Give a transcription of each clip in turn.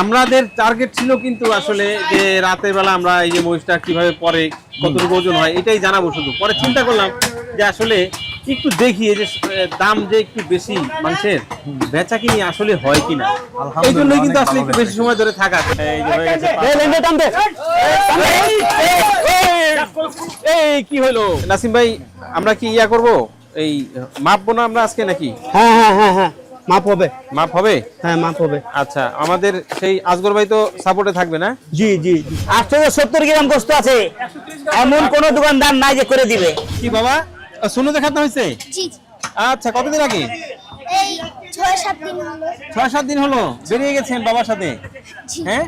আমাদের টার্গেট ছিল কিন্তু আসলে যে রাতের বেলা আমরা এই যে মহিষটা কীভাবে পরে কতটুকু ওজন হয় এটাই জানাব শুধু। পরে চিন্তা করলাম যে আসলে একটু দেখি এই যে দাম যে একটু বেশি মাংসের বেচা কিনি আসলে হয় কিনা। এই জন্যই কিন্তু আসলে একটু বেশি সময় ধরে থাকা। এই কি হলো? নাসিম ভাই আমরা কি ইয়া করব? এই মাপবো না আমরা আজকে নাকি? হ্যাঁ হ্যাঁ হ্যাঁ হ্যাঁ। মাপ হবে। মাপ হবে? হ্যাঁ মাপ হবে। আচ্ছা আমাদের সেই আজগর ভাই তো সাপোর্টে থাকবে না? জি জি আটশো সত্তর গ্রাম গোস্ত আছে। এমন কোন দোকানদার নাই যে করে দিবে। কি বাবা? শুনে দেখাতে হয়েছে। আচ্ছা কতদিন আগে? এই ছয় সাত দিন হলো। বেরিয়ে গেছেন বাবার সাথে? হ্যাঁ।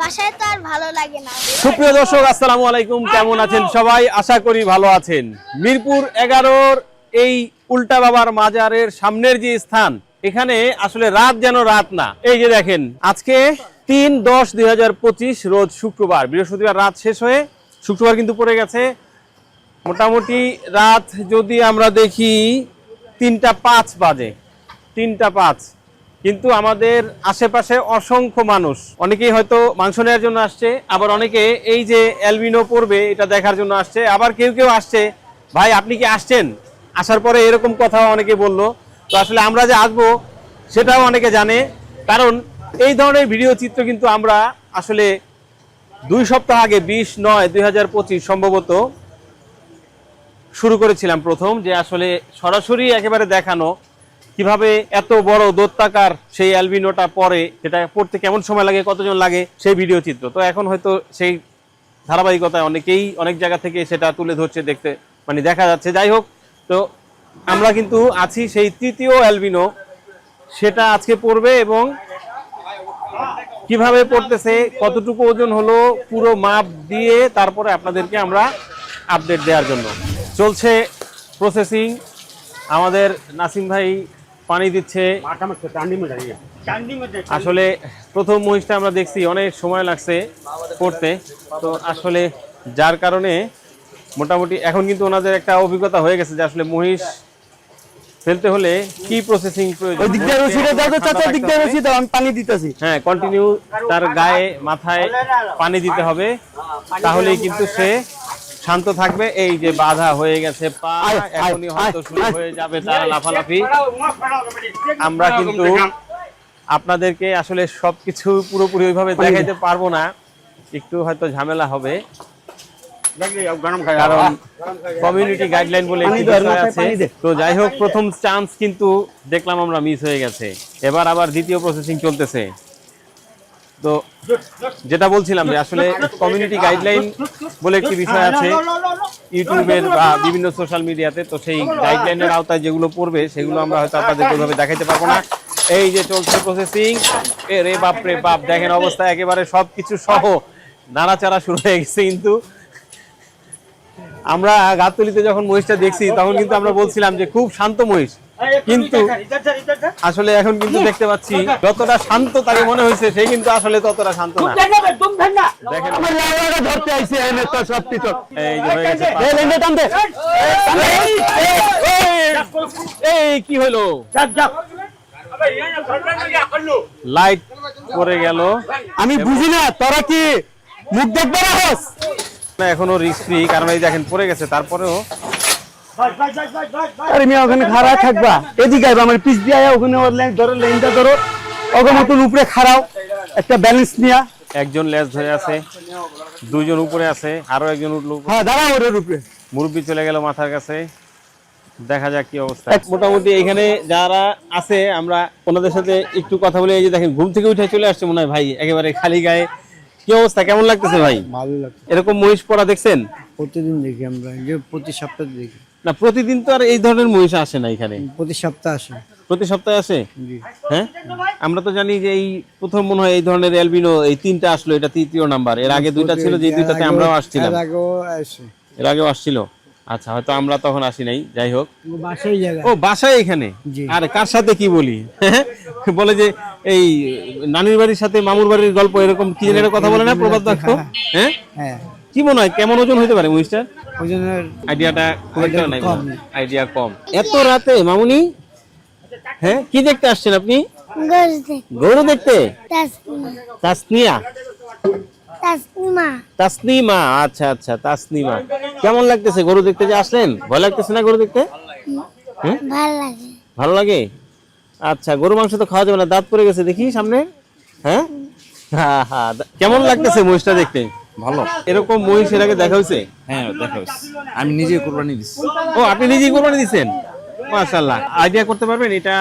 বাসায় তো আর ভালো লাগে না। সুপ্রিয় দর্শক আসসালামু আলাইকুম। কেমন আছেন সবাই? আশা করি ভালো আছেন। মিরপুর এগারোর এই উল্টা বাবার মাজারের সামনের যে স্থান, এখানে আসলে রাত যেন রাত না। এই যে দেখেন, আজকে তিন দশ দুই রোজ শুক্রবার। বৃহস্পতিবার রাত শেষ হয়ে শুক্রবার কিন্তু পড়ে গেছে। মোটামুটি রাত যদি আমরা দেখি, তিনটা পাঁচ বাজে। তিনটা পাঁচ। কিন্তু আমাদের আশেপাশে অসংখ্য মানুষ। অনেকেই হয়তো মাংস নেওয়ার জন্য আসছে, আবার অনেকে এই যে অ্যালবিনো পড়বে এটা দেখার জন্য আসছে। আবার কেউ কেউ আসছে, ভাই, আপনি কি আসছেন? আসার পরে এরকম কথা অনেকে বলল। তো আসলে আমরা যে আসব, সেটাও অনেকে জানে। কারণ এই ধরনের ভিডিও চিত্র কিন্তু আমরা আসলে দুই সপ্তাহ আগে, বিশ নয়, দুই সম্ভবত শুরু করেছিলাম প্রথম, যে আসলে সরাসরি একেবারে দেখানো কীভাবে এত বড় দত্তাকার সেই অ্যালবিনোটা পরে সেটা পড়তে কেমন সময় লাগে, কতজন লাগে, সেই ভিডিও চিত্র। তো এখন হয়তো সেই ধারাবাহিকতায় অনেকেই অনেক জায়গা থেকে সেটা তুলে ধরছে দেখতে মানে দেখা যাচ্ছে। যাই হোক তো আমরা কিন্তু আছি সেই তৃতীয় অ্যালবিনো। সেটা আজকে পড়বে এবং কীভাবে পড়তেছে, কতটুকু ওজন হলো, পুরো মাপ দিয়ে তারপরে আপনাদেরকে আমরা আপডেট দেওয়ার জন্য। চলছে প্রসেসিং আমাদের নাসিম ভাই পানি দিচ্ছে। আসলে প্রথম মহিষটা আমরা দেখছি, অনেক সময় লাগছে করতে তো আসলে যার কারণে মোটামুটি এখন কিন্তু ওনাদের একটা অভিজ্ঞতা হয়ে গেছে যে আসলে মহিষ ফেলতে হলে কি প্রসেসিং প্রয়োজন? ওই দিকটা রসিদে দাও তো চাচা দিকটা রসি দাও আমি পানি দিতেছি। হ্যাঁ কন্টিনিউ তার গায়ে মাথায় পানি দিতে হবে। তাহলেই কিন্তু সে শান্ত থাকবে। এই যে বাধা হয়ে গেছে পা এখনই হয়তো শুরু হয়ে যাবে তার লাফালাফি। আমরা কিন্তু আপনাদেরকে আসলে সবকিছু পুরোপুরি ওইভাবে দেখাইতে পারব না। একটু হয়তো ঝামেলা হবে। কারণ কমিউনিটি গাইডলাইন বলে আছে। তো যাই হোক প্রথম চান্স কিন্তু দেখলাম আমরা মিস হয়ে গেছে। এবার আবার দ্বিতীয় প্রসেসিং চলতেছে। তো যেটা বলছিলাম যে আসলে কমিউনিটি গাইডলাইন বলে একটি বিষয় আছে। ইউটিউবের বা বিভিন্ন সোশ্যাল মিডিয়াতে তো সেই গাইডলাইনের আওতায় যেগুলো পড়বে সেগুলো আমরা হয়তো আপনাদের ওইভাবে দেখাইতে পারব না। এই যে চলছে প্রসেসিং এ রে বাপ রে বাপ দেখেন অবস্থা একেবারে সবকিছু সহ। নাড়াচাড়া শুরু হয়ে গেছে কিন্তু। আমরা গাবতলিতে যখন মহিষটা দেখছি, তখন কিন্তু আমরা বলছিলাম যে খুব শান্ত মহিষ। কিন্তু আসলে এখন কিন্তু দেখতে পাচ্ছি, যতটা শান্ত তাকে মনে হয়েছে, সে কিন্তু আসলে ততটা শান্ত না। এই কি হলো? লাইট পড়ে গেল। আমি বুঝি না, তোরা কি মুখ দেখবে না না এখনও রিস্ক ফ্রি কারণ এই দেখেন পড়ে গেছে। তারপরেও আরে মিয়া ওখানে খাড়া থাকবা। এদিকে আইবা আমার পিছ দিয়ে আয়া ওখানে ওর লাইন ধরো লাইনটা ধরো। ওকে মতন উপরে খাড়াও একটা ব্যালেন্স নিয়া। একজন লেজ ধরে আছে দুইজন উপরে আছে আরও একজন উঠল হ্যাঁ দাঁড়াও ওর উপরে। মুরব্বী চলে গেল মাথার কাছে দেখা যাক কি অবস্থা। মোটামুটি এখানে যারা আছে আমরা ওনাদের সাথে একটু কথা বলে এই যে দেখেন ঘুম থেকে উঠে চলে আসছে মনে হয় ভাই একেবারে খালি গায়ে। কি অবস্থা? কেমন লাগতেছে ভাই? ভালো লাগছে এরকম মহিষ পড়া দেখছেন? প্রতিদিন দেখি আমরা যে প্রতি সপ্তাহে দেখি। না প্রতিদিন তো আর এই ধরনের মহিষ আসে না এখানে। প্রতি সপ্তাহে আসে। প্রতি সপ্তাহে আসে? জি। হ্যাঁ? আমরা তো জানি যে এই প্রথম মনে হয় এই ধরনের অ্যালবিনো এই তিনটা আসলো এটা তৃতীয় নাম্বার। এর আগে দুইটা ছিল যে দুইটাতে আমরাও আসছিলাম। এর আগেও আসে। এর আগেও আসছিল? আচ্ছা হয়তো আমরা তখন আসি নাই যাই হোক। ও বাসায় এখানে? আর কার সাথে কি বলি? বলে যে এই নানির বাড়ির সাথে মামুর বাড়ির গল্প এরকম কি যেন কথা বলে না প্রবাদ বাক্য? হ্যাঁ হ্যাঁ কি মনে হয় কেমন ওজন হতে পারে মহিষটার ওই জন্য আইডিয়াটা খুব একটা নাই আইডিয়া কম। এত রাতে মামুনি? হ্যাঁ কি দেখতে আসছেন আপনি? গরু দেখতে। তাসনিয়া? তাসনিমা। তাসনিমা আচ্ছা আচ্ছা তাসনিমা। কেমন লাগতেছে? গরু দেখতে যে আসলেন? ভয় লাগতেছে না গরু দেখতে? লাগে। ভালো লাগে? আচ্ছা গরু মাংস তো খাওয়া যাবে না। দাঁত পড়ে গেছে দেখি সামনে। হ্যাঁ? হ্যাঁ হ্যাঁ কেমন লাগতেছে মহিষটা দেখতে? ভালো। এরকম মহিষ এর আগে দেখা হয়েছে? হ্যাঁ দেখা হয়েছে। আমি নিজে কোরবানি দিচ্ছি ও আপনি নিজেই কোরবানি দিচ্ছেন মাশাআল্লাহ। আইডিয়া করতে পারবেন? এটা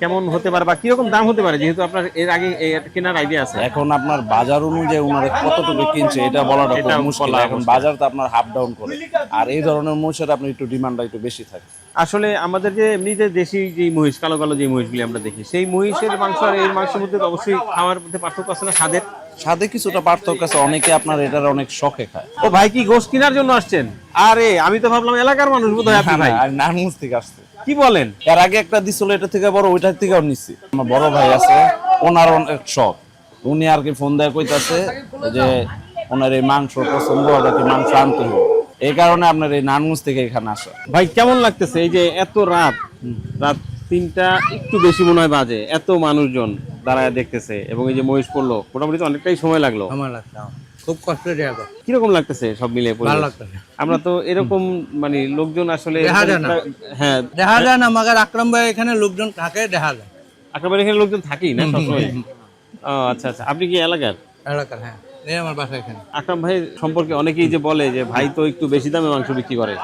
কেমন হতে পারে বা কীরকম দাম হতে পারে? যেহেতু আপনার এর আগে কেনার আইডিয়া আছে। এখন আপনার বাজার অনুযায়ী ওনারা কতটুকু কিনছে এটা বলাটা খুব মুশকিল। এখন বাজার তো আপনার হাফ ডাউন করে। আর এই ধরনের মহিষের আপনার একটু ডিমান্ডটা একটু বেশি থাকে। আসলে আমাদের যে এমনিতে দেশি যে মহিষ কালো কালো যে মহিষগুলি আমরা দেখি সেই মহিষের মাংস আর এর মাংসের মধ্যে অবশ্যই খাওয়ার মধ্যে পার্থক্য আছে না স্বাদের? স্বাদে কিছুটা পার্থক্য আছে অনেকে আপনার এটার অনেক শখে খায়। ও ভাই কি গোশ কেনার জন্য আসছেন? আরে আমি তো ভাবলাম এলাকার মানুষ বোধহয় আপনি ভাই। আর থেকে আসছে। কি বলেন? এর আগে একটা দিছিল এটা থেকে বড় ওইটার থেকেও নিচ্ছি আমার বড় ভাই আছে ওনার অনেক শখ। উনি আর কি ফোন দেয় কইতাছে যে ওনার এই মাংস পছন্দ আর কি মাংস আনতে হবে এই কারণে আপনার এই নারায়ণগঞ্জ থেকে এখানে আসা। ভাই কেমন লাগতেছে? এই যে এত রাত রাত তিনটা একটু বেশি মনে হয় বাজে। এত মানুষজন দাঁড়ায় দেখতেছে এবং এই যে মহিষ পড়ল মোটামুটি অনেকটাই সময় লাগল। আমার লাগছে খুব কষ্ট কীরকম লাগতেছে সব মিলিয়ে ভালো লাগতেছে। আমরা তো এরকম মানে লোকজন আসলে দেখা যায় না। হ্যাঁ। দেখা যায় না মাগার আকরাম ভাই এখানে লোকজন থাকে দেখা যায়। আপনার এখানে লোকজন থাকেই না সবসময়? ও আচ্ছা আচ্ছা। আপনি কি এলাকার? এলাকার হ্যাঁ। এই আমার বাসা এখানে। আকরাম ভাই সম্পর্কে অনেকেই যে বলে যে ভাই তো একটু বেশি দামে মাংস বিক্রি করে।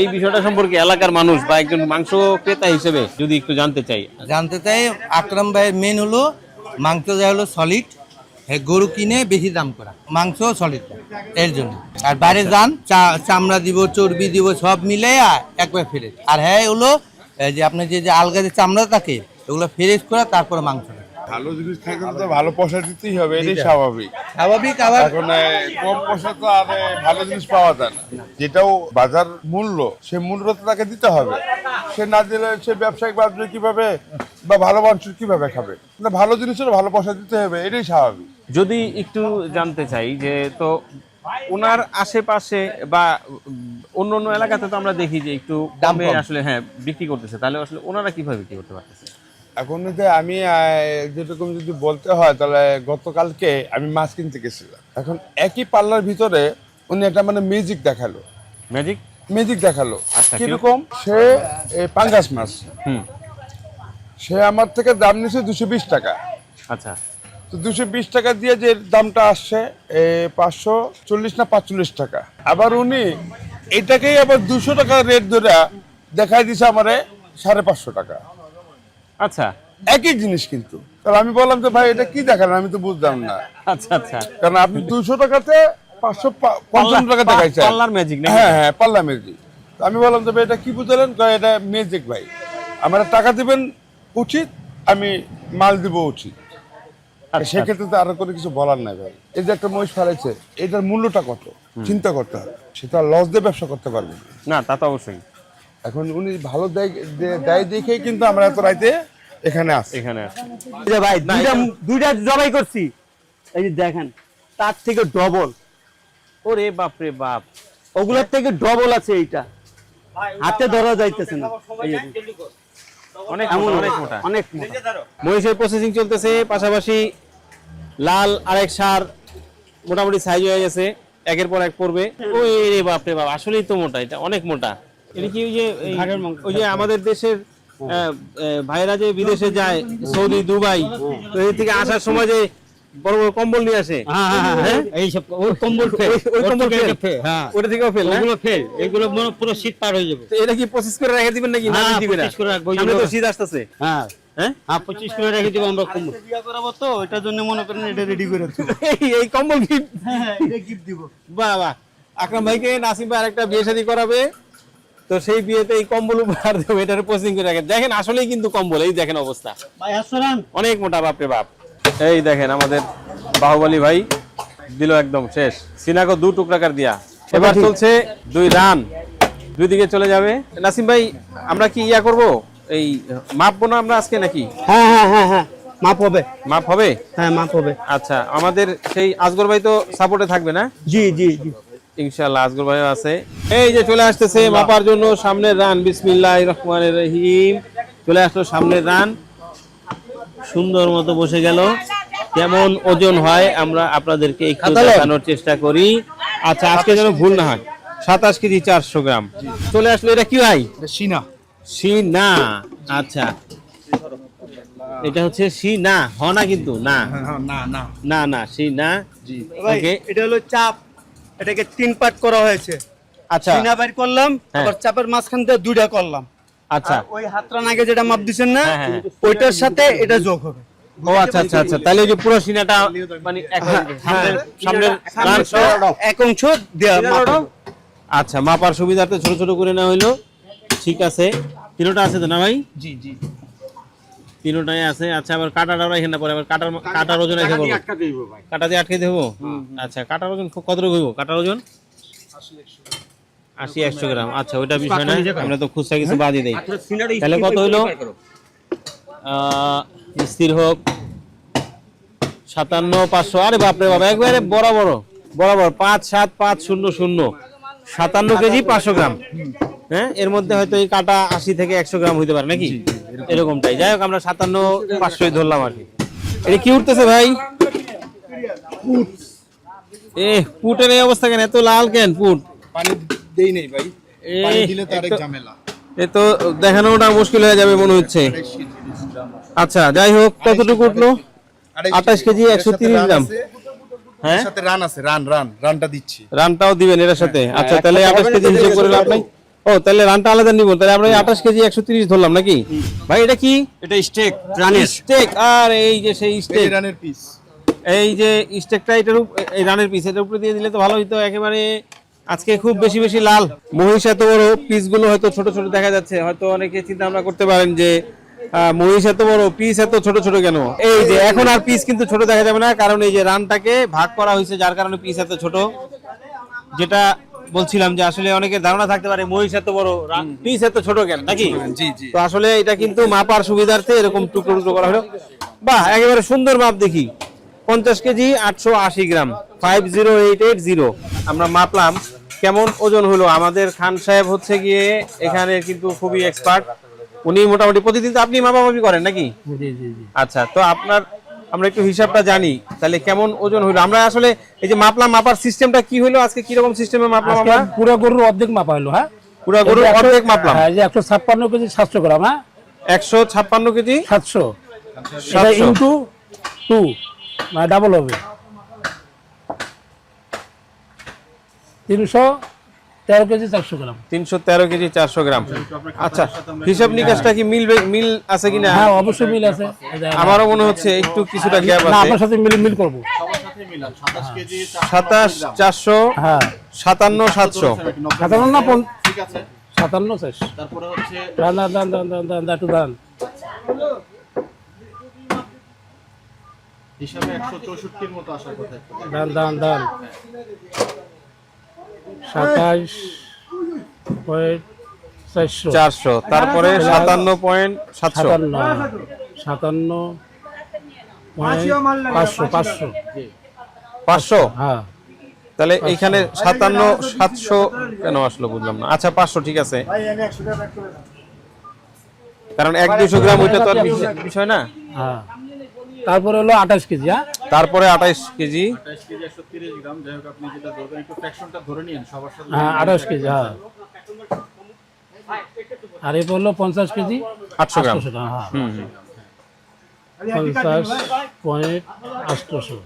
এই বিষয়টা সম্পর্কে এলাকার মানুষ বা একজন মাংস ক্রেতা হিসেবে যদি একটু জানতে চাই। জানতে চাই আকরাম ভাইয়ের মেন হলো মাংস যা হলো সলিড হ্যাঁ গরু কিনে বেশি দাম করা। মাংস সলিড এর জন্য। আর বাইরে যান চামড়া দিব চর্বি দিব সব মিলে একবার ফ্রেশ আর হ্যাঁ হলো এই যে আপনার যে যে আলগা যে চামড়া থাকে ওগুলো ফ্রেশ করে তারপরে মাংস ভালো জিনিস থাকলে তো ভালো পয়সা দিতেই হবে এটাই স্বাভাবিক। স্বাভাবিক আবার এখন কম পয়সা তো আর ভালো জিনিস পাওয়া যায় না। যেটাও বাজার মূল্য সে মূল্য তো তাকে দিতে হবে। সে না দিলে সে ব্যবসায়িক বাজারে কীভাবে বা ভালো মাংস কীভাবে খাবে? না ভালো জিনিসের ভালো পয়সা দিতে হবে এটাই স্বাভাবিক। যদি একটু জানতে চাই যে তো ওনার আশেপাশে বা অন্য অন্য এলাকাতে তো আমরা দেখি যে একটু দামে আসলে হ্যাঁ বিক্রি করতেছে। তাহলে আসলে ওনারা কীভাবে বিক্রি করতে পারতেছে? এখন যদি আমি যেরকম যদি বলতে হয় তাহলে গতকালকে আমি মাছ কিনতে গেছিলাম। এখন একই পাল্লার ভিতরে উনি একটা মানে মিউজিক দেখাল। ম্যাজিক ম্যাজিক দেখাল। আচ্ছা, কীরকম? সে পাঙ্গাস মাছ। হুম। সে আমার থেকে দাম নিছে দুশো বিশ টাকা। আচ্ছা। তো দুশো বিশ টাকা দিয়ে যে দামটা আসছে এ, পাঁচশো চল্লিশ না পাঁচচল্লিশ টাকা। আবার উনি এটাকেই আবার দুশো টাকা রেট ধরে দেখাই দিছে আমারে সাড়ে পাঁচশো টাকা। আচ্ছা। একই জিনিস কিন্তু। তাহলে আমি বললাম যে ভাই এটা কি দেখালেন? আমি তো বুঝলাম না। আচ্ছা আচ্ছা। কারণ আপনি দুশো টাকাতে পাঁচশো পঞ্চান্ন টাকা দেখাইছেন। পাল্লার ম্যাজিক হ্যাঁ হ্যাঁ পাল্লা ম্যাজিক আমি বললাম যে ভাই এটা কি বুঝালেন? এটা ম্যাজিক ভাই। আমার টাকা দিবেন উচিত আমি মাল দিব উচিত। সেক্ষেত্রে তো আরও করে কিছু বলার নাই ভাই। এই যে একটা মহিষ ফেলাইছে এটার মূল্যটা কত? চিন্তা করতে হবে। সেটা লস দিয়ে ব্যবসা করতে পারবে না। না তা তো অবশ্যই। এখন উনি ভালো দেয় দেয় দেখেই কিন্তু আমরা এত রাইতে এখানে আসি এখানে যে ভাই দুইটা দুইটা জবাই করছি। এই যে দেখেন তার থেকে ডবল ওরে বাপ রে বাপ। ওগুলোর থেকে ডবল আছে এইটা। হাতে ধরা যাইতেছে না। অনেক অনেক মোটা। অনেক মোটা। মহিষের প্রসেসিং চলতেছে পাশাপাশি লাল আরেক সার মোটামুটি সাইজ হয়ে গেছে একের পর এক পড়বে। ওই রে বাপ রে বাপ আসলেই তো মোটা এটা অনেক মোটা। এটা কি ওই যে ওই যে আমাদের দেশের ভাইরা যে বিদেশে যায় সৌদি দুবাই তো এই থেকে আসার সময় যে বড় বড় কম্বল নিয়ে আসে। হ্যাঁ? এই সব কম্বল ওই- ওই কম্বল হ্যাঁ। ওটা থেকেও ফেল ওগুলো ফেল এগুলো পুরো শীত পার হয়ে যাবে। তো এটা কি প্রসেস করে রেখে দিবেন নাকি? না হ্যাঁ, দিবেন না? করে রাখব, তো শীত আসতেছে। হ্যাঁ। হ্যাঁ? হ্যাঁ পঁচিশ করে রেখে দেবো আমরা কম্বল বিয়া করাবো তো এটার জন্য মনে করেন এটা রেডি করে এই- কম্বল গিফট এটা গিফট দিব। বাহ বাহ। আকরাম ভাইকে নাসিম ভাই আরেকটা বিয়ে শাদী করাবে। তো সেই বিয়েতে এই কম্বল উপহার দেবো এটার পোস্টিং করে রাখেন। দেখেন আসলেই কিন্তু কম্বল এই দেখেন অবস্থা। ভাই আসসালাম। অনেক মোটা বাপরে বাপ। এই দেখেন আমাদের বাহুবলী ভাই দিল একদম শেষ। সিনাকো দু টুকরাকার দিয়া। এবার চলছে দুই রান। দুই দিকে চলে যাবে। নাসিম ভাই আমরা কি ইয়া করব? এই মাপবো না আমরা আজকে নাকি? হ্যাঁ হ্যাঁ হ্যাঁ হ্যাঁ। মাপ হবে। মাপ হবে? হ্যাঁ মাপ হবে। আচ্ছা আমাদের সেই আজগর ভাই তো সাপোর্টে থাকবে না? জি জি জি। ইনশাআল্লাহ আজগর ভাই আছে। এই যে চলে আসতেছে মাপার জন্য সামনের রান বিসমিল্লাহ রহমানের রহিম। চলে আসলো সামনের রান। সুন্দর মতো বসে গেল। কেমন ওজন হয় আমরা আপনাদেরকে একটু দেখানোর চেষ্টা করি। আচ্ছা আজকে যেন ভুল না হয়। সাতাশ কেজি চারশো গ্রাম। চলে আসলো এটা কি ভাই? সিনা। সিনা। আচ্ছা। এটা হচ্ছে সিনা। হ না কিন্তু? না। না না। না না সিনা। ওকে এটা হলো চাপ। এটাকে তিন পার্ট করা হয়েছে। আচ্ছা। সিনা বাইর করলাম হ্যাঁ। আবার চাপের মাঝখান দিয়ে দুইটা করলাম। আচ্ছা। ওই হাতটা নাগে যেটা মাপ দিছেন না হ্যাঁ, হ্যাঁ। ওইটার সাথে এটা যোগ হবে। ও আচ্ছা আচ্ছা আচ্ছা। তাহলে ওই যে পুরো সিনাটা মানে এক- সামনের সামনের এক অংশ দেয়া আচ্ছা মাপার সুবিধার্থে ছোট ছোট করে নেওয়া হইল। ঠিক আছে। তিনোটা আছে তো না ভাই? জি জি। তিনোটাই আছে। আচ্ছা আবার কাটাটা এখানে পরে। আবার কাটার কাটার ওজন এসে বলব। কাটা দিয়ে আটকে দেবো আচ্ছা কাটার ওজন কত রকম হইব? কাটার ওজন? আশি একশো গ্রাম। আচ্ছা ওইটা বিষয় না। আমরা তো খুচরা কিছু বাদই দেই। তাহলে কত হইল? স্থির হোক। সাতান্ন পাঁচশো। আরে বাপরে বাবা একবারে বরাবর বরাবর পাঁচ সাত পাঁচ শূন্য শূন্য। সাতান্ন কেজি পাঁচশো গ্রাম। হ্যাঁ? এর মধ্যে হয়তো এই কাটা আশি থেকে একশো গ্রাম হইতে পারে নাকি? এরকমটাই। যাই হোক আমরা সাতান্ন পাঁচশোই ধরলাম আর কি। এটা কি উঠতেছে ভাই? এ পুটের এই অবস্থা কেন? এত লাল কেন পুট? পানি দেই নেই ভাই। এ, পানি দিলে তো আরেক একটু- ঝামেলা। এ তো দেখানোটা মুশকিল হয়ে যাবে মনে হচ্ছে। আচ্ছা যাই হোক কতটুকু উঠল? আঠাশ কেজি একশো তিরিশ গ্রাম। হ্যাঁ? সাথে রান আছে রান রান রানটা দিচ্ছি। রানটাও দিবেন এর সাথে। আচ্ছা তাহলে আঠাশ কেজি হিসেব করে লাভ নাই? ও তাহলে রানটা আলাদা নিব। তাহলে আমরা আঠাশ কেজি একশো তিরিশ ধরলাম নাকি? ভাই এটা কি? এটা স্টেক রানের। স্টেক আর এই যে সেই স্টেক। রানের পিস এই যে স্টেকটা এটার এই রানের পিস এটার উপরে দিয়ে দিলে তো ভালো হইতো। একেবারে আজকে খুব বেশি বেশি লাল। মহিষ এত বড় পিসগুলো হয়তো ছোট ছোট দেখা যাচ্ছে। হয়তো অনেকে চিন্তা ভাবনা করতে পারেন যে মহিষ এত বড় পিস এত ছোট ছোট কেন? এই যে এখন আর পিস কিন্তু ছোট দেখা যাবে না কারণ এই যে রানটাকে ভাগ করা হয়েছে যার কারণে পিস এত ছোট। যেটা বলছিলাম যে আসলে অনেকের ধারণা থাকতে পারে মহিষ এত বড় পিস এত ছোট কেন নাকি? তো আসলে এটা কিন্তু মাপার সুবিধার্থে এরকম টুকরো টুকরো করা হলো। বাহ একেবারে সুন্দর মাপ দেখি। পঞ্চাশ কেজি আটশো আশি গ্রাম। Five zero eight eight zero আমরা মাপলাম কেমন ওজন হলো। আমাদের খান সাহেব হচ্ছে গিয়ে এখানে কিন্তু খুবই এক্সপার্ট উনি মোটামুটি প্রতিদিন তো আপনি মাপামাপি করেন নাকি? আচ্ছা তো আপনার আমরা একটু হিসাবটা জানি তাহলে কেমন ওজন হলো আমরা আসলে এই যে মাপলাম মাপার সিস্টেমটা কি হলো আজকে কীরকম সিস্টেমে মাপলাম আমরা? পুরো গরুর অর্ধেক মাপা হলো হ্যাঁ? পুরো গরুর অর্ধেক মাপলাম। হ্যাঁ যে একশো ছাপ্পান্ন কেজি সাতশো গ্রাম হ্যাঁ? একশো ছাপ্পান্ন কেজি? সাতশো। সাতশো। ইন্টু টু মানে ডাবল হবে। তিনশো তেরো কেজি চারশো গ্রাম। তিনশো তেরো কেজি চারশো গ্রাম। আচ্ছা হিসাব নিকাশটা কি মিল মিল আছে কিনা? হ্যাঁ অবশ্যই মিল আছে। আমারও মনে হচ্ছে একটু কিছুটা গ্যাপ আছে। আপনার সাথে মিল মিল করব। সাতাশ চারশো হ্যাঁ। সাতান্ন সাতশো। সাতান্ন না পন- সাতান্ন শেষ। দান দান দান দান দান দান দান। একটু। দান দান দান দান। সাতাশ পয়েন্ট চারশো। চারশো। তারপরে সাতান্ন পয়েন্ট সাতশো। সাতান্ন পাঁচশো পাঁচশো। পাঁচশো? হ্যাঁ। তাহলে এইখানে সাতান্ন সাতশো কেন আসলো বুঝলাম না। আচ্ছা পাঁচশো ঠিক আছে। কারণ এক দুশো গ্রাম ওইটা তো আর বিষয়- বিষয় না? হ্যাঁ। তারপরে হলো আঠাশ কেজি হ্যাঁ? তারপরে আঠাইশ কেজি। হ্যাঁ আঠাশ কেজি হ্যাঁ। আর এরপর হলো পঞ্চাশ কেজি আটশো গ্রাম। হ্যাঁ। হুম হুম। পঞ্চাশ পয়েন্ট আটশোশো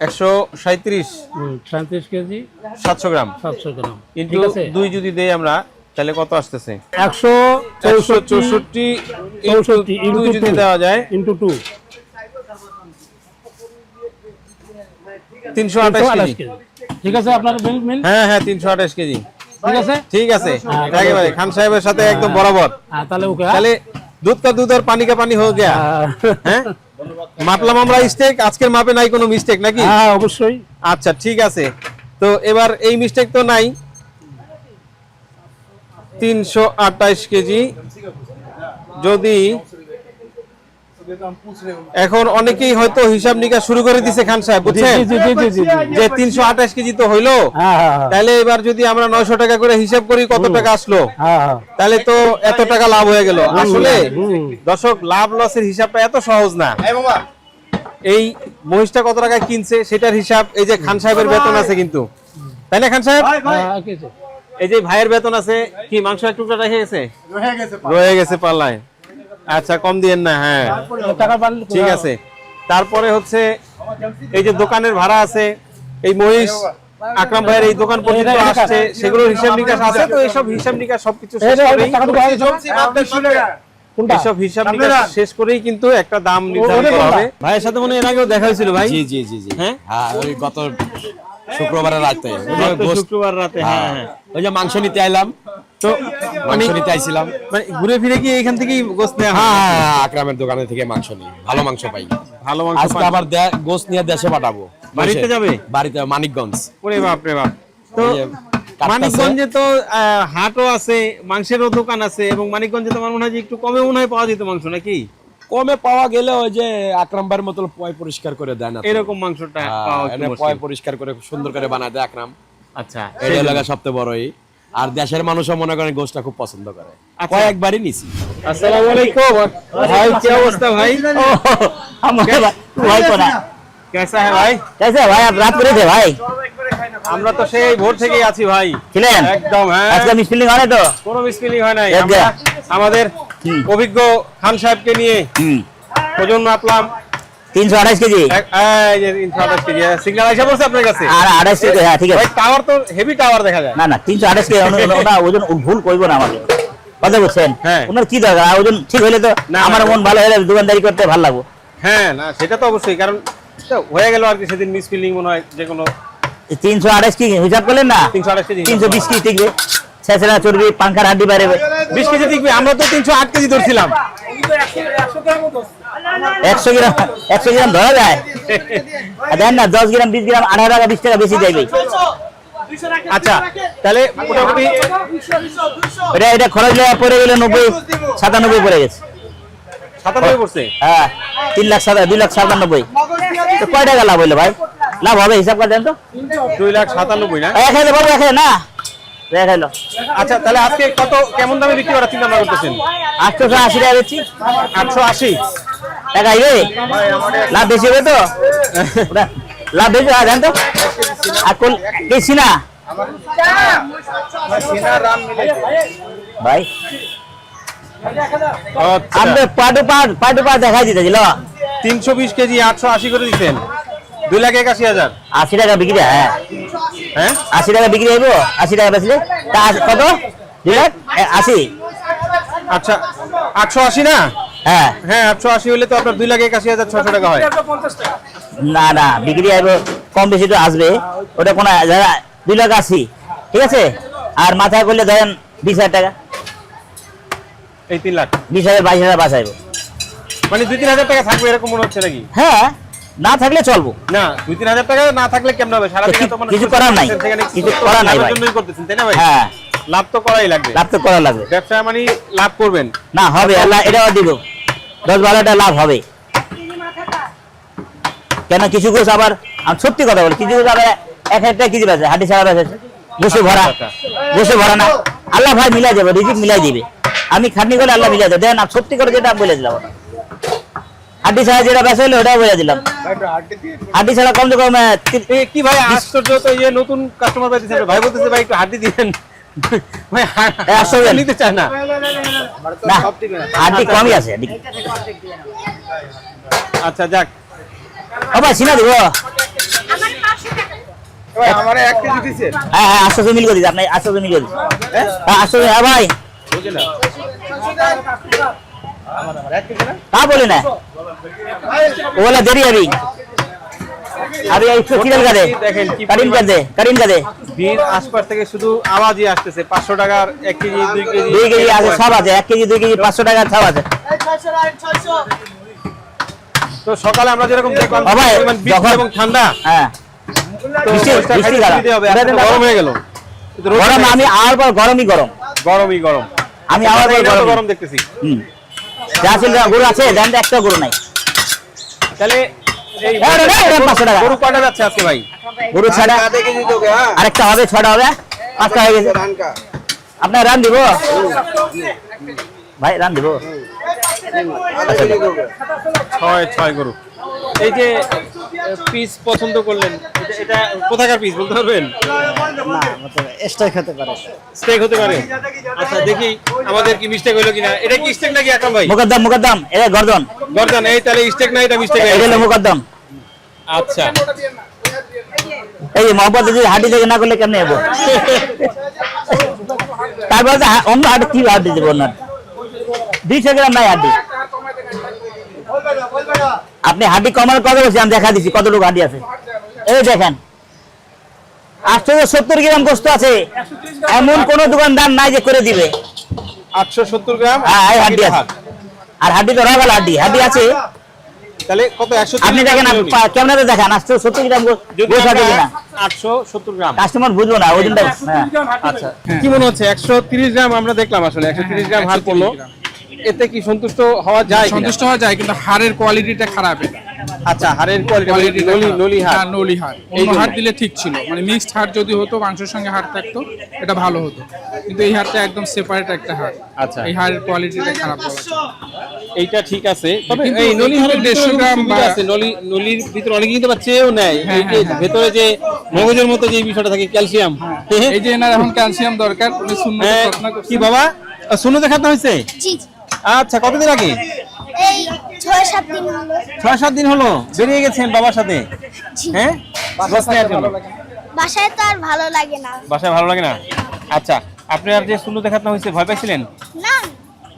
একশো সাঁত্রিশ সাঁত্রিশ কেজি সাতশো গ্রাম। সাতশো গ্রাম। কিন্তু দুই যদি দেই আমরা তাহলে কত আসতেছে? একশো চৌষট্টি চৌষট্টি যদি দেওয়া যায় ইন্টু টু। তিনশো আঠাশ আঠাশ কেজি। ঠিক আছে আপনার মিল মিল? হ্যাঁ হ্যাঁ তিনশো আঠাশ কেজি। ঠিক আছে? ঠিক আছে। হ্যাঁ, একেবারে খান সাহেবের সাথে একদম বরাবর। হ্যাঁ তাহলে ওকে হ্যাঁ? তাহলে দুধ কা দুধ আর পানি কা পানি হয়ে গেয়া। হ্যাঁ। মাপলাম আমরা স্টেক আজকের মাপে নাই কোনো মিস্টেক নাকি? হ্যাঁ অবশ্যই। আচ্ছা ঠিক আছে। তো এবার এই মিস্টেক তো নাই। তিনশো আঠাশ কেজি। যদি এখন অনেকেই হয়তো হিসাব নিকাশ শুরু করে দিছে খান সাহেব বুঝছেন। যে তিনশো আঠাশ কেজি তো হইল হ্যাঁ হ্যাঁ হ্যাঁ। তাহলে এবার যদি আমরা নয়শো টাকা করে হিসাব করি কত টাকা আসলো? তাহলে তো এত টাকা লাভ হয়ে গেল। আসলে দর্শক লাভ লসের হিসাবটা এত সহজ না। এই মহিষটা কত টাকায় কিনছে সেটার হিসাব এই যে খান সাহেবের বেতন আছে কিন্তু। তাই না খান সাহেব? এই যে ভাইয়ের বেতন আছে কি মাংস এক টুকরা রেখে গেছে? রয়ে গেছে পাল্লায়। আচ্ছা কম দিয়েন না হ্যাঁ। ঠিক আছে। তারপরে হচ্ছে এই যে দোকানের ভাড়া আছে এই মহিষ আকরাম ভাইয়ের এই দোকান পর্যন্ত আসছে সেগুলোর হিসাব নিকাশ আছে তো? এইসব হিসাব নিকাশ সবকিছু? এইসব হিসাব নিকাশ শেষ করেই কিন্তু একটা দাম নির্ধারণ করা হবে। ভাইয়ের সাথে মনে হয় এর আগেও দেখা হয়েছিল ভাই। জি জি জি জি। হ্যাঁ? হ্যাঁ ওই গত শুক্রবারের রাতে। শুক্রবার রাতে হ্যাঁ হ্যাঁ। ওই যে মাংস নিতে আইলাম। তো মানে মাংস নিতে আইছিলাম। মানে ঘুরে ফিরে কি এখান থেকেই গোস্ত নেওয়া হ্যাঁ? হ্যাঁ, হ্যাঁ, আকরামের দোকানে থেকে মাংস নিই। ভালো মাংস পাই। ভালো মাংস আজকে আবার গোস্ত নিয়ে দেশে পাঠাবো। বাড়িতে যাবে? বাড়িতে মানিকগঞ্জ। ওরে বাপ রে বাপ। তো মানিকগঞ্জে তো হাটও আছে মাংসেরও দোকান আছে এবং মানিকগঞ্জে তো আমার মনে হয় যে একটু কমে মনে হয় পাওয়া যেত মাংস নাকি? কমে পাওয়া গেলে ওই যে আকরাম মতো পয় পরিষ্কার করে দেয় না এরকম মাংসটা হ্যাঁ, পয় পরিষ্কার করে সুন্দর করে বানায় দেয় আকরাম আচ্ছা এলাকা সবচেয়ে বড়ই আর দেশের মানুষও মনে করেন গোষ্ঠটা খুব পছন্দ করে। আচ্ছা। কয়েকবারই নিছি। আসসালামু আলাইকুম। ভাই কি অবস্থা ভাই? ভাই কেসা হ্যায় ভাই? কেসা ভাই রাত করে ভাই। আমরা তো সেই ভোর থেকেই আছি ভাই। একদম হ্যাঁ। আজকে মিসফিলিং হয় না তো? কোনো মিসফিলিং হয় না আমাদের অভিজ্ঞ খান সাহেবকে নিয়ে ওজন মাপলাম তিনশো আঠাশ কেজি? তিনশো আঠাশ কেজি। সিগন্যাল এসে পড়ছে আপনার কাছে? আর আঠাশ কেজি হ্যাঁ ঠিক আছে। টাওয়ার তো হেভি টাওয়ার দেখা যায়। না না তিনশো আঠাশ কেজি ওজন ভুল করব না আমাকে। কথা বলছেন? হ্যাঁ। ওনার কি দরকার? ওজন ঠিক হলে তো আমার মন ভালো হলে দোকানদারি করতে ভালো লাগবো। হ্যাঁ না সেটা তো অবশ্যই। কারণ হয়ে গেল আর কি সেদিন মিস ফিলিং মনে হয় যে কোনো তিনশো আঠাশ কি হিসাব করলেন না? তিনশো আঠাশ কেজি তিনশো বিশ কেজি টিকবে। ছেঁচড়া চর্বি পাঙ্খার হাড্ডি বাইরে বিশ কেজি টিকবে আমরা তো তিনশো আট কেজি ধরছিলাম। একশো গ্রাম একশো গ্রাম ধরা যায়। দেন না দশ গ্রাম বিশ গ্রাম আঠারো টাকা বিশ টাকা বেশি যাইবে আচ্ছা তাহলে মোটামুটি এটা এটা খরচ লেগে পড়ে গেলে নব্বই সাতানব্বই পড়ে গেছে। সাতানব্বই পড়ছে? হ্যাঁ তিন লাখ সাতা দুই লাখ সাতানব্বই। কয় টাকা লাভ হইল ভাই? লাভ হবে হিসাব করে দেন তো। দুই লাখ সাতানব্বই না? এক বাবু এক না? হাইলো আচ্ছা তাহলে আজকে কত কেমন দামে বিক্রি করার চিন্তা ভাবনা করতেছেন? আটশোশো আশি টাকা বেচছি আটশো আশি? টাকা আইবে লাভ বেশি হবে তো? লাভ বেশি হয় জান তো আর কোন বেশি না ভাই। আমরা পাটু পাট পাটু পাট দেখাই দিতেছিল তিনশো বিশ কেজি আটশো আশি করে দিচ্ছেন। দুই লাখ একাশি হাজার। আশি টাকা বিক্রি হ্যাঁ। হ্যাঁ? আশি টাকা বিক্রি হইব? আশি টাকা বেচলে? তা কত? দুই লাখ? আশি। আচ্ছা আটশো আশি না? হ্যাঁ। হ্যাঁ আটশো আশি হলে তো আপনার দুই লাখ একাশি হাজার ছশো টাকা হয়। না না বিক্রি হইব কম বেশি তো আসবে। ওটা কোনো যারা দুই লাখ আশি ঠিক আছে? আর মাথায় করলে ধরেন বিশ হাজার টাকা। এই তিন লাখ। বিশ হাজার বাইশ হাজার বাঁচাইব মানে দুই তিন হাজার টাকা থাকবে এরকম মনে হচ্ছে নাকি? হ্যাঁ। না থাকলে চলবো। না দুই তিন হাজার টাকা না থাকলে কেমন হবে? সারা দিনে তো মানে কিছু করার নাই। কিছু করার নাই ভাই। জন্যই করতেছেন তাই না ভাই? হ্যাঁ। লাভ তো করাই লাগবে। লাভ তো করা লাগবে। ব্যবসা মানে লাভ করবেন। না হবে। আল্লাহ এটাও দিব। দশ বারোটা লাভ হবে। কেন? কিছু গোছ আবার আমি সত্যি কথা বলি কিছু গোছ আবার এক টাকা কেজি বেছে হাঁটি ছাড়া বেছে বসে ভরা। আচ্ছা, বসে ভরা না। আল্লাহ ভাই মিলাই যাবে রিজিক মিলাই দিবে। আমি খাটনি করে আল্লাহ মিলাই দেবে। দেন সত্যি করে যেটা বলে হাড্ডি ছাড়া যেটা বেচা হলো ওটাও বলে দিলাম। হাড্ডি ছাড়া কম কম কি ভাই আশ্চর্য? তো ইয়ে নতুন কাস্টমার পাইতেছেন ভাই বলতেছে ভাই একটু হাড্ডি দিবেন। ভাই এ, নিতে চায় না। কমই আছে আচ্ছা যাক। ও ভাই সিনা দিব। আমার এক কেজি দিছে। হ্যাঁ হ্যাঁ মিল করে আপনি মিল করে দিচ্ছি হ্যাঁ? আশ্বাস হ্যাঁ ভাই। বলে না। ও বলে দেরি আবি। আবি একটু কিরল কাদে? দেখেন কি কারিম কাদে কারিম কাদে। ভিড় আশপাশ থেকে শুধু আওয়াজই আসতেছে। পাঁচশো টাকার এক কেজি দুই কেজি দুই কেজি আছে সব আছে। এক কেজি দুই কেজি পাঁচশো টাকার সব আছে। তো সকালে আমরা যেরকম দেখলাম যখন- এবং ঠান্ডা হ্যাঁ। তো বৃষ্টি- বৃষ্টি গরম। হয়ে গেল। গরম আমি আর গরমই গরম। গরমই গরম। আমি আবার গরম দেখতেছি। হুম। যা ছিল গরু আছে? দেন একটা গরু নাই। তাহলে হ্যাঁ, আরেকটা হবে ছটা হবে পাঁচটা হয়ে গেছে। আপনার রান দিব? ভাই রান দিব। ছয় ছয় গরু। এই যে পিস পছন্দ করলেন এটা- কোথাকার পিস বলতে পারবেন? স্টেক হতে পারে। স্টেক হতে পারে। আচ্ছা দেখি আমাদের কি মিস্টেক হলো কিনা। এটা কি স্টেক নাকি আকরাম ভাই? মুকদ্দম মুকদ্দম। এটা গর্দন। গর্দান এই তাহলে স্টেক না এটা মিস্টেক এটা হলো মুকদ্দম। আচ্ছা। এই মহব্বত যদি হাঁটি থেকে না করলে কেমনে হব? তারপর অন্য হাঁটি কি হাঁটি দেবো অন্য দুইশো গ্রাম নাই হাঁটি আপনি হাঁটি কমার কত বলছি আমি দেখা দিচ্ছি কতটুকু হাঁটি আছে? এই দেখেন আটশো সত্তর গ্রাম গোস্ত আছে এমন কোন দোকানদার নাই যে করে দিবে। আটশো সত্তর গ্রাম হ্যাঁ হাড্ডি আছে। আর হাড্ডি তো রাগাল হাড্ডি হাড্ডি আছে। তাহলে কত আপনি দেখেন কেমন দেখান আটশো সত্তর গ্রাম কিনা? আটশো সত্তর গ্রাম। কাস্টমার বুঝব না ওজনটা হ্যাঁ। আচ্ছা কি মনে হচ্ছে একশো তিরিশ গ্রাম আমরা দেখলাম আসলে একশো তিরিশ গ্রাম হার পড়ল। এতে কি সন্তুষ্ট হওয়া যায় সন্তুষ্ট হওয়া যায় কিন্তু হাড়ের কোয়ালিটিটা খারাপ এটা। আচ্ছা হারের কোয়ালিটি নলি নলি হার হ্যাঁ, নলি হাড়। অন্য হাড় দিলে ঠিক ছিল। মানে মিক্সড হাড় যদি হতো মাংসের সঙ্গে হাড় থাকতো এটা ভালো হতো। কিন্তু এই হাড়টা একদম সেপারেট একটা হাড়। আচ্ছা। এই হাড়ের কোয়ালিটিটা খারাপ বলা এইটা ঠিক আছে। তবে এই নলি দেড়শো দেড়শো গ্রাম গ্রাম বা- আছে। নলি নলির ভিতরে অনেকে কিন্তু চেয়েও নেয়। হ্যাঁ, এই যে হ্যাঁ। ভেতরে যে মগজের মতো যে বিষয়টা থাকে ক্যালসিয়াম। এই যে এনার এখন ক্যালসিয়াম দরকার উনি শূন্য কি বাবা? শুনে দেখাতে হয়েছে? জি। আচ্ছা কতদিন আগে? ছয় সাত দিন হলো। বেরিয়ে গেছেন বাবার সাথে? হ্যাঁ? বাসায় তো আর ভালো লাগে না। বাসায় ভালো লাগে না? আচ্ছা আপনি আর যে সুন্দর দেখাতে হয়েছে ভয় পাইছিলেন? না।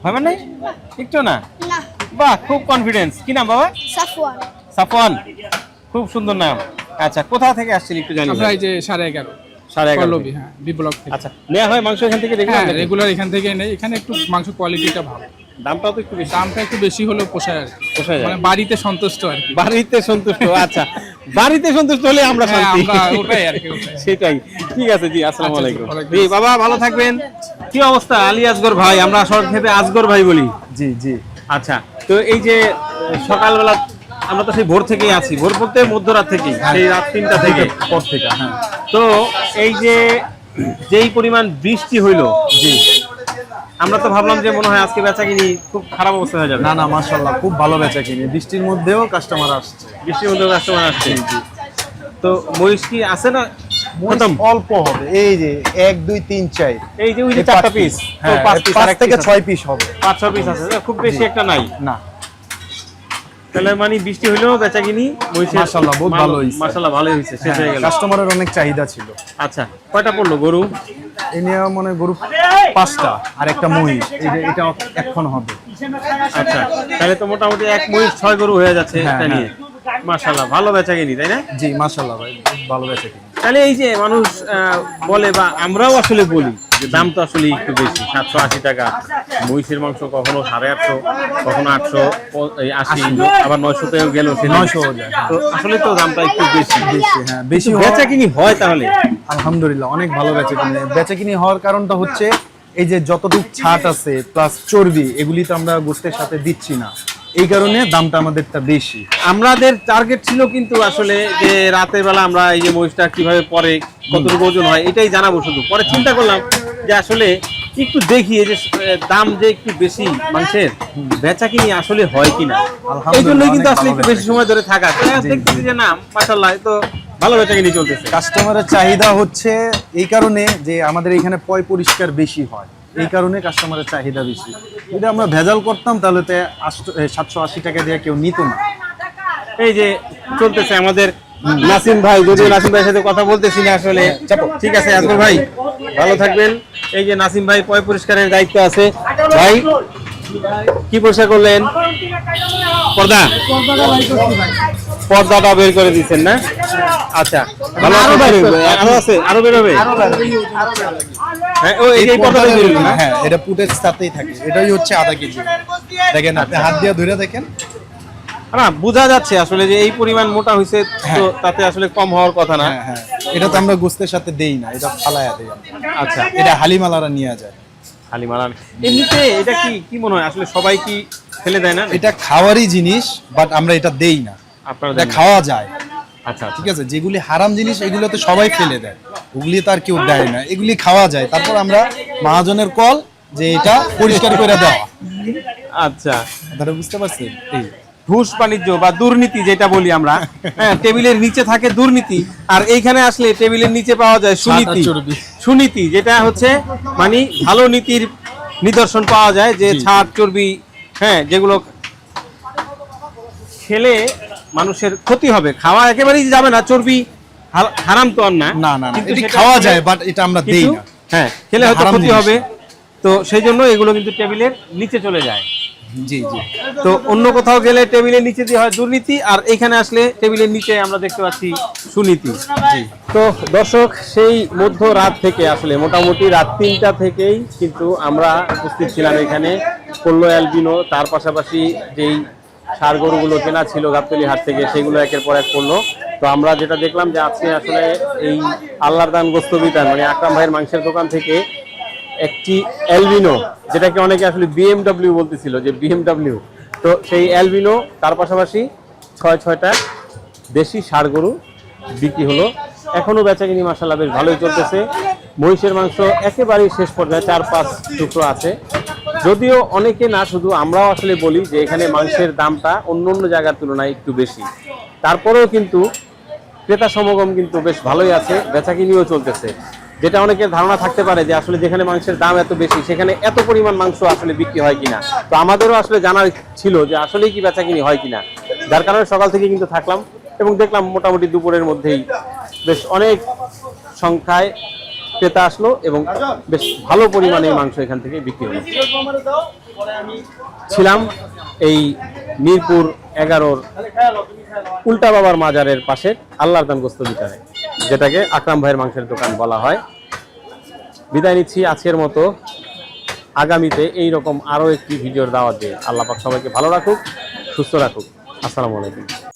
ভয় পান নাই? একটু না? না। বাহ খুব কনফিডেন্স কি নাম বাবা? সাফওয়ান। সাফওয়ান। খুব সুন্দর নাম। আচ্ছা কোথা থেকে আসছেন একটু জানি আমরা এই যে সাড়ে এগারো। সাড়ে এগারো পল্লবী হ্যাঁ বি ব্লক থেকে। আচ্ছা নেওয়া হয় মাংস এখান থেকে দেখে হ্যাঁ রেগুলার এখান থেকে নেই। এখানে একটু মাংস কোয়ালিটিটা ভালো। দামটাও তো একটু বেশি। দামটা একটু বেশি হলেও পোষায় আর কি। পোষায় যায়। মানে বাড়িতে সন্তুষ্ট আর কি। বাড়িতে সন্তুষ্ট আচ্ছা। বাড়িতে সন্তুষ্ট হলে আমরা হ্যাঁ, শান্তি। আমরা ওটাই আর কি, ওটাই। সেটাই। ঠিক আছে জি আসসালামু আচ্ছা, আলাইকুম। ওয়ালাইকুম জি বাবা ভালো থাকবেন। কি অবস্থা আলী আসগর ভাই? আমরা শর্ট খেতে আসগর ভাই বলি। জি জি। আচ্ছা তো এই যে আহ, সকালবেলা আমরা তো সেই ভোর থেকেই আছি। ভোর বলতে মধ্যরাত থেকেই সেই রাত তিনটা থেকে পর থেকে হ্যাঁ। তো এই যে যেই পরিমাণ বৃষ্টি হইল জি। আমরা তো ভাবলাম যে মনে হয় আজকে বেচা কিনি খুব খারাপ অবস্থা হয়ে যাবে। না না মাশাল্লাহ খুব ভালো বেচা কিনে বৃষ্টির মধ্যেও কাস্টমার আসছে। বৃষ্টির মধ্যেও কাস্টমার আসছে। তো মহিষ কি আছে না? অল্প হবে। এই যে এক দুই তিন চার। এই যে ওই যে চারটা পাঁচ পিস পাঁচ পাঁচ পিস পাঁচ আরেক থেকে ছয় পিস হবে। পাঁচ ছয় পিস আছে। খুব বেশি একটা নাই। না। তাহলে মানে বৃষ্টি হইলেও বেচা কিনি মহিষের মাশাআল্লাহ, বহুত ভালো হয়েছে। মাশাআল্লাহ ভালোই হয়েছে শেষ হয়ে গেল। কাস্টমারের অনেক চাহিদা ছিল। আচ্ছা কয়টা পড়ল গরু? এই নিয়ে মনে গরু পাঁচটা আর একটা মহিষ। এই যে এটা এখন হবে। আচ্ছা তাহলে তো মোটামুটি এক মহিষ ছয় গরু হয়ে যাচ্ছে হ্যাঁ, এটা নিয়ে। মাশাআল্লাহ ভালো বেচা কিনি তাই না? জি মাশাল্লাহ ভাই ভালো বেচা কিনে তাহলে এই যে মানুষ আহ, বলে বা আমরাও আসলে বলি দাম তো আসলে একটু বেশি সাতশো আশি টাকা। মহিষের মাংস কখনো সাড়ে আটশো কখনো আটশো আশি। আবার নয়শোতেও গেল সে নয়শো। তো আসলে তো দামটা একটু বেশি। বেশি হ্যাঁ বেশি বেচা কিনি হয় তাহলে? আলহামদুলিল্লাহ অনেক ভালো বেচা কিনে। বেচা কিনি হওয়ার কারণটা হচ্ছে এই যে যতটুকু ছাট আছে প্লাস চর্বি এগুলি তো আমরা গোস্তের সাথে দিচ্ছি না। এই কারণে দামটা আমাদেরটা বেশি। আমাদের টার্গেট ছিল কিন্তু আসলে যে রাতের বেলা আমরা এই যে মহিষটা কীভাবে পরে কতটুকু ওজন হয় এটাই জানাব শুধু। পরে চিন্তা করলাম যে আসলে একটু দেখি এই যে দাম যে একটু বেশি মাংসের বেচা কিনি আসলে হয় কিনা? এই জন্যই কিন্তু আসলে একটু বেশি সময় ধরে থাকা। দেখতেছি যে না মাসাল্লাহ তো ভালো বেচা কিনি চলতেছে। কাস্টমারের চাহিদা হচ্ছে এই কারণে যে আমাদের এখানে পয় পরিষ্কার বেশি হয়। এই কারণে কাস্টমারের চাহিদা বেশি। যদি আমরা ভেজাল করতাম তাহলে তো সাতশো আশি টাকা দিয়ে কেউ নিত না। এই যে চলতেছে আমাদের নাসিম ভাই যদিও নাসিম ভাইয়ের সাথে কথা বলতেছি না আসলে। ঠিক আছে ভাই ভালো থাকবেন। এই যে নাসিম ভাই পয় পরিষ্কারের দায়িত্ব আছে। ভাই কি পরিষ্কার করলেন? পর্দা? পর্দাটা বের করে দিচ্ছেন না? আচ্ছা ভালো আরও আরও আছে। আরও বেরোবে হ্যাঁ ও এই যে এই পর্দাটা বেরোবে হ্যাঁ এটা পুটের সাথেই থাকে। এটাই হচ্ছে আধা কেজি। দেখেন আপনি হাত দিয়ে ধরে দেখেন। না বোঝা যাচ্ছে আসলে যে এই পরিমাণ মোটা হয়েছে তো তাতে আসলে কম হওয়ার কথা না। হ্যাঁ হ্যাঁ। এটা তো আমরা গোস্তের সাথে দেই না এটা ফালায়া দেই আচ্ছা। এটা হালিমালারা নিয়ে যায়। খালি এমনিতে এটা কি কি মনে হয়? আসলে সবাই কি ফেলে দেয় না? এটা খাওয়ারই জিনিস বাট আমরা এটা দেই না। আপনারা এটা খাওয়া যায়। আচ্ছা ঠিক আছে? যেগুলি হারাম জিনিস এগুলো তো সবাই ফেলে দেয়। ওগুলি তো আর কেউ দেয় না। এগুলি খাওয়া যায়। তারপর আমরা মহাজনের কল যে এটা পরিষ্কার করে দেওয়া। আচ্ছা। আপনারা বুঝতে পারছেন? এই। ঘুষ বাণিজ্য বা দুর্নীতি যেটা বলি আমরা হ্যাঁ টেবিলের নিচে থাকে দুর্নীতি আর এইখানে আসলে টেবিলের নিচে পাওয়া যায় সুনীতি। সুনীতি যেটা হচ্ছে মানে ভালো নীতির নিদর্শন পাওয়া যায় যে ছাড় চর্বি হ্যাঁ যেগুলো খেলে মানুষের ক্ষতি হবে। খাওয়া একেবারেই যাবে না চর্বি হারাম তো আর না। না না এটি খাওয়া যায় বাট এটা আমরা দেই না। হ্যাঁ খেলে হয়তো ক্ষতি হবে। তো সেই জন্য এগুলো কিন্তু টেবিলের নিচে চলে যায়। জি জি। তো অন্য কোথাও গেলে টেবিলের নিচে দিয়ে হয় দুর্নীতি আর এখানে আসলে টেবিলের নিচে আমরা দেখতে পাচ্ছি সুনীতি। তো দর্শক সেই মধ্য রাত থেকে আসলে মোটামুটি রাত তিনটা থেকেই কিন্তু আমরা উপস্থিত ছিলাম এখানে। পল্ল অ্যালবিনো তার পাশাপাশি যেই সার গরুগুলো কেনা ছিল গাবতলি হাট থেকে সেগুলো একের পর এক করল তো আমরা যেটা দেখলাম যে আজকে আসলে এই আল্লাহর দান গোস্ত বিতান মানে আকরাম ভাইয়ের মাংসের দোকান থেকে একটি অ্যালবিনো যেটাকে অনেকে আসলে বিএমডাব্লিউ বলতেছিল, যে বিএমডাব্লিউ তো সেই অ্যালবিনো তার পাশাপাশি ছয় ছয়টা দেশি ষাড় গরু বিক্রি হলো। এখনও বেচাকিনি মাসাল্লাহ বেশ ভালোই চলতেছে। মহিষের মাংস একেবারেই শেষ পর্যায়ে, চার পাঁচ টুকরো আছে। যদিও অনেকে না, শুধু আমরাও আসলে বলি যে এখানে মাংসের দামটা অন্য অন্য জায়গার তুলনায় একটু বেশি। তারপরেও কিন্তু ক্রেতা সমাগম কিন্তু বেশ ভালোই আছে, বেচাকিনিও চলতেছে। যেটা অনেকের ধারণা থাকতে পারে যে আসলে যেখানে মাংসের দাম এত বেশি, সেখানে এত পরিমাণ মাংস আসলে বিক্রি হয় কিনা। তো আমাদেরও আসলে জানার ছিল যে আসলে কি বেচা কিনি হয় কিনা। যার কারণে সকাল থেকে কিন্তু থাকলাম এবং দেখলাম মোটামুটি দুপুরের মধ্যেই বেশ অনেক সংখ্যায় ক্রেতা আসলো এবং বেশ ভালো পরিমাণে মাংস এখান থেকে বিক্রি হলো। ছিলাম এই মিরপুর এগারোর উল্টা বাবার মাজারের পাশে আল্লাহর দান গোস্ত বিচারে যেটাকে আকরাম ভাইয়ের মাংসের দোকান বলা হয়। বিদায় নিচ্ছি আজকের মতো। আগামীতে এই রকম আরও একটি ভিডিওর দাওয়াত দিয়ে আল্লাহ পাক সবাইকে ভালো রাখুক, সুস্থ রাখুক। আসসালামু আলাইকুম।